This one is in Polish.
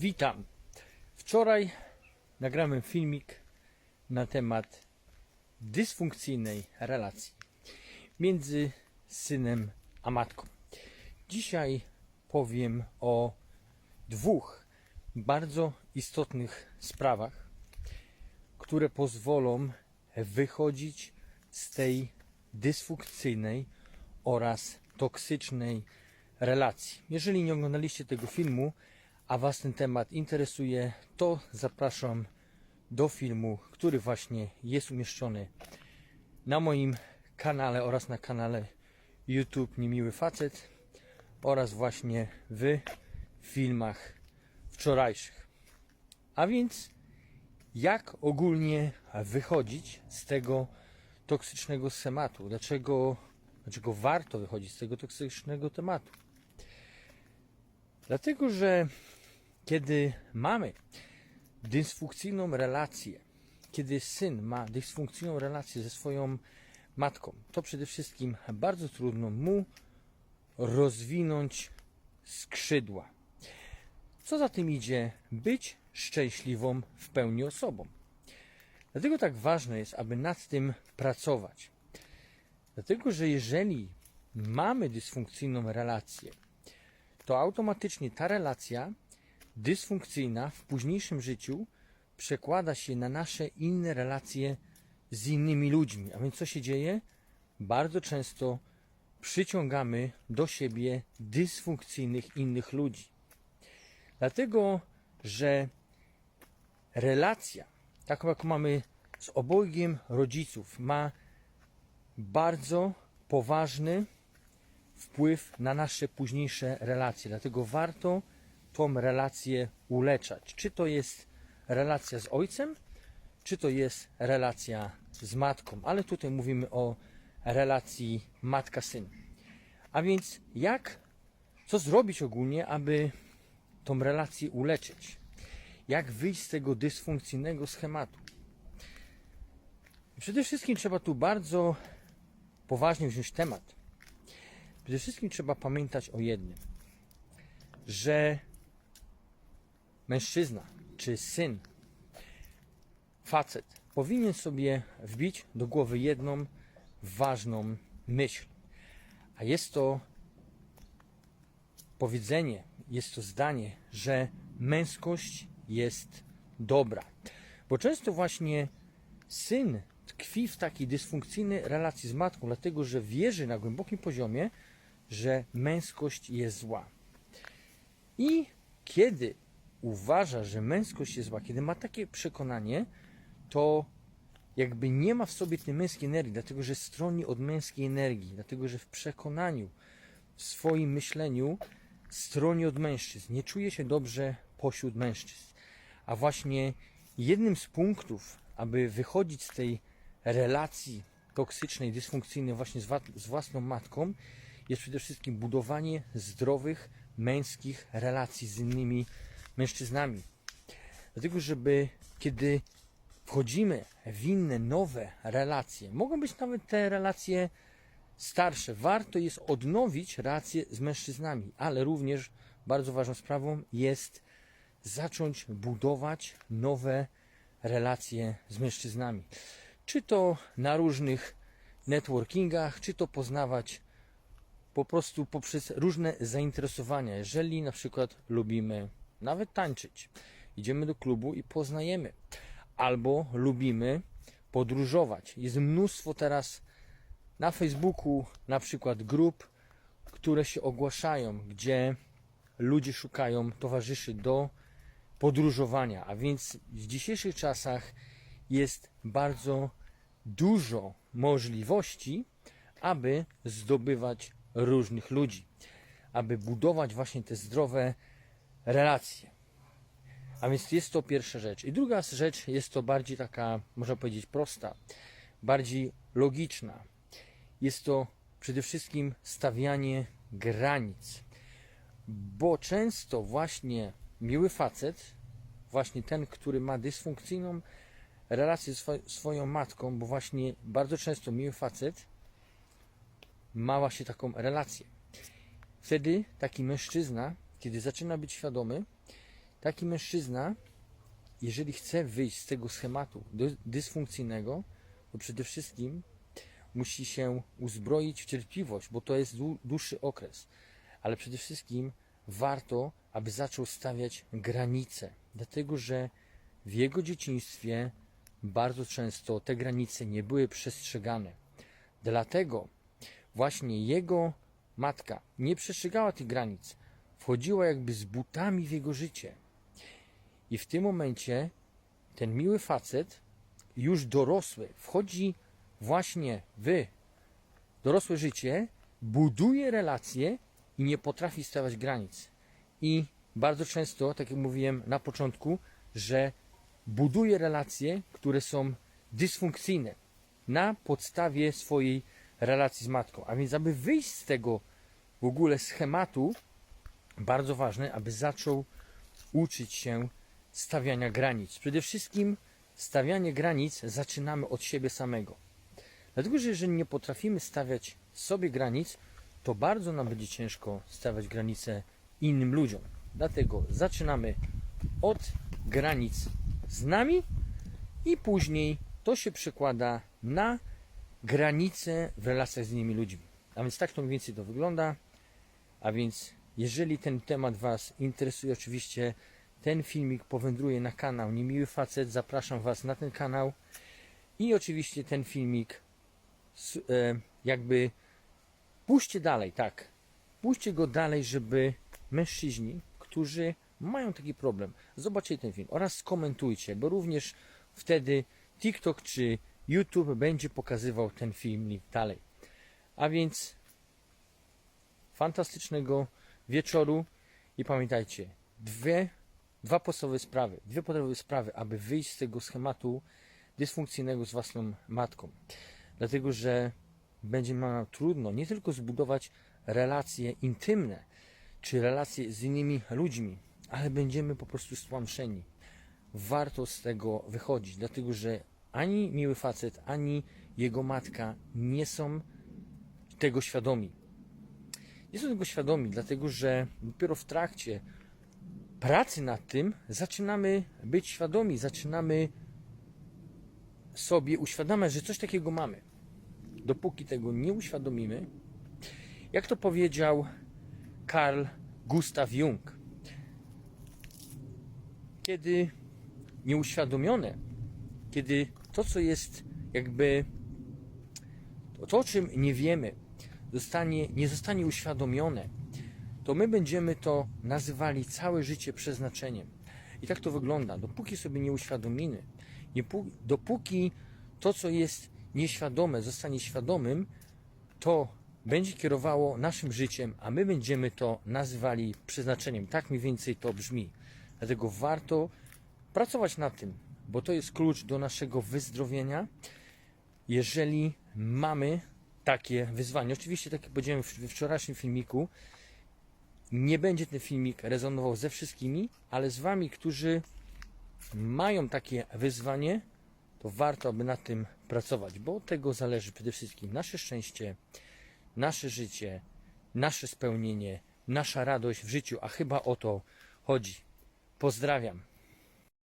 Witam. Wczoraj nagrałem filmik na temat dysfunkcyjnej relacji między synem a matką. Dzisiaj powiem o dwóch bardzo istotnych sprawach, które pozwolą wychodzić z tej dysfunkcyjnej oraz toksycznej relacji. Jeżeli nie oglądaliście tego filmu, a Was ten temat interesuje, to zapraszam do filmu, który właśnie jest umieszczony na moim kanale oraz na kanale YouTube Niemiły Facet oraz właśnie w filmach wczorajszych. A więc jak ogólnie wychodzić z tego toksycznego schematu? Dlaczego, dlaczego warto wychodzić z tego toksycznego tematu? Dlatego, że kiedy mamy dysfunkcyjną relację, kiedy syn ma dysfunkcyjną relację ze swoją matką, to przede wszystkim bardzo trudno mu rozwinąć skrzydła. Co za tym idzie, być szczęśliwą w pełni osobą. Dlatego tak ważne jest, aby nad tym pracować. Dlatego, że jeżeli mamy dysfunkcyjną relację, to automatycznie ta relacja dysfunkcyjna w późniejszym życiu przekłada się na nasze inne relacje z innymi ludźmi. A więc co się dzieje? Bardzo często przyciągamy do siebie dysfunkcyjnych innych ludzi. Dlatego, że relacja, taką jaką mamy z obojgiem rodziców, ma bardzo poważny wpływ na nasze późniejsze relacje. Dlatego warto tą relację uleczać. Czy to jest relacja z ojcem, czy to jest relacja z matką. Ale tutaj mówimy o relacji matka-syn. A więc jak, co zrobić ogólnie, aby tą relację uleczyć? Jak wyjść z tego dysfunkcyjnego schematu? Przede wszystkim trzeba tu bardzo poważnie wziąć temat. Przede wszystkim trzeba pamiętać o jednym, że mężczyzna czy syn, facet, powinien sobie wbić do głowy jedną ważną myśl. A jest to powiedzenie, jest to zdanie, że męskość jest dobra. Bo często właśnie syn tkwi w takiej dysfunkcyjnej relacji z matką, dlatego że wierzy na głębokim poziomie, że męskość jest zła. I kiedy uważa, że męskość jest zła, kiedy ma takie przekonanie, to jakby nie ma w sobie tej męskiej energii, dlatego że stroni od męskiej energii, dlatego że w przekonaniu, w swoim myśleniu stroni od mężczyzn, nie czuje się dobrze pośród mężczyzn. A właśnie jednym z punktów, aby wychodzić z tej relacji toksycznej, dysfunkcyjnej właśnie z, własną matką, jest przede wszystkim budowanie zdrowych, męskich relacji z innymi mężczyznami. Dlatego, żeby kiedy wchodzimy w inne, nowe relacje, mogą być nawet te relacje starsze, warto jest odnowić relacje z mężczyznami, ale również bardzo ważną sprawą jest zacząć budować nowe relacje z mężczyznami. Czy to na różnych networkingach, czy to poznawać po prostu poprzez różne zainteresowania. Jeżeli na przykład lubimy nawet tańczyć, idziemy do klubu i poznajemy, albo lubimy podróżować. Jest mnóstwo teraz na Facebooku na przykład grup, które się ogłaszają, gdzie ludzie szukają towarzyszy do podróżowania. A więc w dzisiejszych czasach jest bardzo dużo możliwości, aby zdobywać różnych ludzi, aby budować właśnie te zdrowe relacje. A więc jest to pierwsza rzecz. I druga rzecz jest to bardziej taka, można powiedzieć, prosta, bardziej logiczna. Jest to przede wszystkim stawianie granic. Bo często właśnie miły facet, właśnie ten, który ma dysfunkcyjną relację swo- swoją matką, bo właśnie bardzo często miły facet ma właśnie taką relację. Wtedy taki mężczyzna, kiedy zaczyna być świadomy, taki mężczyzna, jeżeli chce wyjść z tego schematu dy- dysfunkcyjnego, to przede wszystkim musi się uzbroić w cierpliwość, bo to jest dłu- dłuższy okres. Ale przede wszystkim warto, aby zaczął stawiać granice, dlatego że w jego dzieciństwie bardzo często te granice nie były przestrzegane. Dlatego właśnie jego matka nie przestrzegała tych granic, wchodziła jakby z butami w jego życie. I w tym momencie ten miły facet, już dorosły, wchodzi właśnie w dorosłe życie, buduje relacje i nie potrafi stawiać granic. I bardzo często, tak jak mówiłem na początku, że buduje relacje, które są dysfunkcyjne na podstawie swojej relacji z matką. A więc, aby wyjść z tego w ogóle schematu, bardzo ważne, aby zaczął uczyć się stawiania granic. Przede wszystkim stawianie granic zaczynamy od siebie samego. Dlatego, że jeżeli nie potrafimy stawiać sobie granic, to bardzo nam będzie ciężko stawiać granice innym ludziom. Dlatego zaczynamy od granic z nami i później to się przekłada na granice w relacjach z innymi ludźmi. A więc tak to mniej więcej to wygląda. A więc jeżeli ten temat Was interesuje, oczywiście ten filmik powędruje na kanał Niemiły Facet. Zapraszam Was na ten kanał. I oczywiście ten filmik e, jakby puśćcie dalej, tak. Puśćcie go dalej, żeby mężczyźni, którzy mają taki problem, zobaczyli ten film oraz skomentujcie, bo również wtedy TikTok czy YouTube będzie pokazywał ten filmik dalej. A więc fantastycznego wieczoru i pamiętajcie, dwie, dwa podstawowe sprawy, dwie podstawowe sprawy, aby wyjść z tego schematu dysfunkcyjnego z własną matką. Dlatego, że będzie nam trudno nie tylko zbudować relacje intymne, czy relacje z innymi ludźmi, ale będziemy po prostu stłamszeni. Warto z tego wychodzić, dlatego że ani miły facet, ani jego matka nie są tego świadomi. Nie są tego świadomi, dlatego że dopiero w trakcie pracy nad tym zaczynamy być świadomi, zaczynamy sobie uświadamiać, że coś takiego mamy. Dopóki tego nie uświadomimy, jak to powiedział Carl Gustav Jung, kiedy nieuświadomione, kiedy to, co jest jakby to, o czym nie wiemy, zostanie, nie zostanie uświadomione, to my będziemy to nazywali całe życie przeznaczeniem. I tak to wygląda. Dopóki sobie nie uświadomimy, nie, dopóki to, co jest nieświadome, zostanie świadomym, to będzie kierowało naszym życiem, a my będziemy to nazywali przeznaczeniem. Tak mniej więcej to brzmi. Dlatego warto pracować nad tym, bo to jest klucz do naszego wyzdrowienia, jeżeli mamy takie wyzwanie. Oczywiście, tak jak powiedziałem we wczorajszym filmiku, nie będzie ten filmik rezonował ze wszystkimi, ale z Wami, którzy mają takie wyzwanie, to warto, aby nad tym pracować, bo od tego zależy przede wszystkim nasze szczęście, nasze życie, nasze spełnienie, nasza radość w życiu, a chyba o to chodzi. Pozdrawiam.